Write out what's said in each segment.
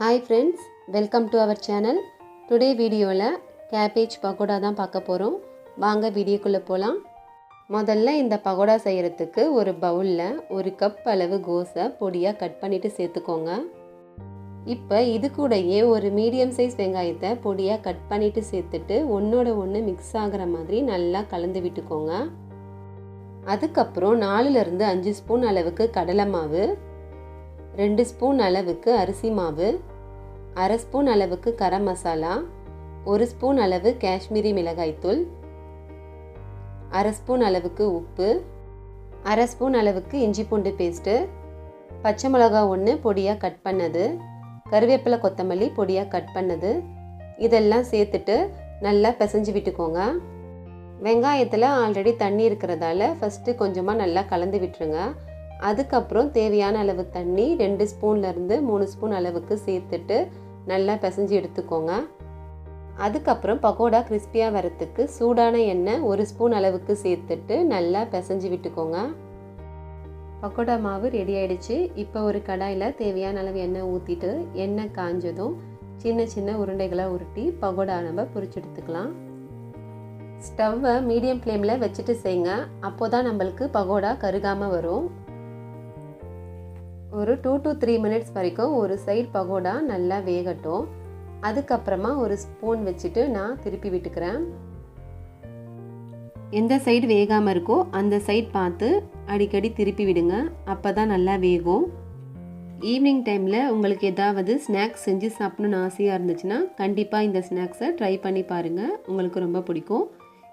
Hi friends welcome to our channel today வீடியோவில் cabbage pakoda தான் பார்க்க போகிறோம் வாங்க வீடியோக்குள்ளே போகலாம் முதல்ல இந்த பகோடா செய்கிறதுக்கு ஒரு பவுலில் ஒரு கப் அளவு கோஸை பொடியாக கட் பண்ணிவிட்டு சேர்த்துக்கோங்க. இப்போ இது கூடயே ஒரு மீடியம் சைஸ் வெங்காயத்தை பொடியாக கட் பண்ணிவிட்டு சேர்த்துட்டு ஒன்றோட ஒன்று மிக்ஸ் ஆகிற மாதிரி நல்லா கலந்து விட்டுக்கோங்க. அதுக்கப்புறம் நாலுலேருந்து அஞ்சு ஸ்பூன் அளவுக்கு கடலை மாவு ரெண்டு ஸ்பூன் அளவுக்கு அரிசி மாவு அரை ஸ்பூன் அளவுக்கு கரம் மசாலா ஒரு ஸ்பூன் அளவு காஷ்மீரி மிளகாய்த்தூள் அரை ஸ்பூன் அளவுக்கு உப்பு அரை ஸ்பூன் அளவுக்கு இஞ்சி பூண்டு பேஸ்ட்டு பச்சை மிளகா ஒன்று பொடியாக கட் பண்ணது கருவேப்பிலை கொத்தமல்லி பொடியாக கட் பண்ணது இதெல்லாம் சேர்த்துட்டு நல்லா பிசைஞ்சு விட்டுக்கோங்க. வெங்காயத்தில் ஆல்ரெடி தண்ணி இருக்கிறதால ஃபஸ்ட்டு கொஞ்சமாக நல்லா கலந்து விட்டுருங்க. அதுக்கப்புறம் தேவையான அளவு தண்ணி ரெண்டு ஸ்பூன்லேருந்து மூணு ஸ்பூன் அளவுக்கு சேர்த்துட்டு நல்லா பிசைஞ்சு எடுத்துக்கோங்க. அதுக்கப்புறம் பக்கோடா கிறிஸ்பியாக வரத்துக்கு சூடான எண்ணெய் ஒரு ஸ்பூன் அளவுக்கு சேர்த்துட்டு நல்லா பிசைஞ்சு விட்டுக்கோங்க. பக்கோடா மாவு ரெடி ஆயிடுச்சு. இப்போ ஒரு கடாயில் தேவையான அளவு எண்ணெய் ஊற்றிட்டு எண்ணெய் காஞ்சதும் சின்ன சின்ன உருண்டைகளாக உருட்டி பகோடா நம்ம பொறிச்சு எடுத்துக்கலாம். ஸ்டவ்வை மீடியம் ஃப்ளேமில் வச்சுட்டு செய்யுங்க அப்போ தான் நம்மளுக்கு பகோடா கருகாமல் வரும். ஒரு டூ டு த்ரீ மினிட்ஸ் வரைக்கும் ஒரு சைடு பகோடா நல்லா வேகட்டும். அதுக்கப்புறமா ஒரு ஸ்பூன் வச்சுட்டு நான் திருப்பி விட்டுக்கிறேன். எந்த சைடு வேகாமல் இருக்கோ அந்த சைட் பார்த்து அடிக்கடி திருப்பி விடுங்க. அப்போ தான் நல்லா வேகும். ஈவினிங் டைமில் உங்களுக்கு ஏதாவது ஸ்நாக்ஸ் செஞ்சு சாப்பிடணுன்னு ஆசையாக இருந்துச்சுன்னா கண்டிப்பாக இந்த ஸ்நாக்ஸை ட்ரை பண்ணி பாருங்கள் உங்களுக்கு ரொம்ப பிடிக்கும்.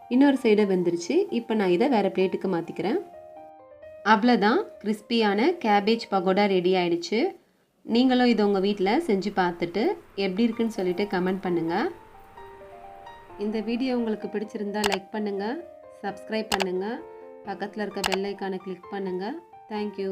இன்னொரு சைடை வெந்துருச்சு. இப்போ நான் இதை வேறு பிளேட்டுக்கு மாற்றிக்கிறேன் அவ்வளோதான் கிறிஸ்பியான கேபேஜ் பகோடா ரெடி ஆயிடுச்சு. நீங்களும் இதை உங்கள் வீட்டில் செஞ்சு பார்த்துட்டு எப்படி இருக்குன்னு சொல்லிட்டு கமெண்ட் பண்ணுங்கள் இந்த வீடியோ உங்களுக்கு பிடிச்சிருந்தா லைக் பண்ணுங்கள் சப்ஸ்கிரைப் பண்ணுங்கள் பக்கத்தில் இருக்க பெல் கிளிக் பண்ணுங்கள் தேங்க்யூ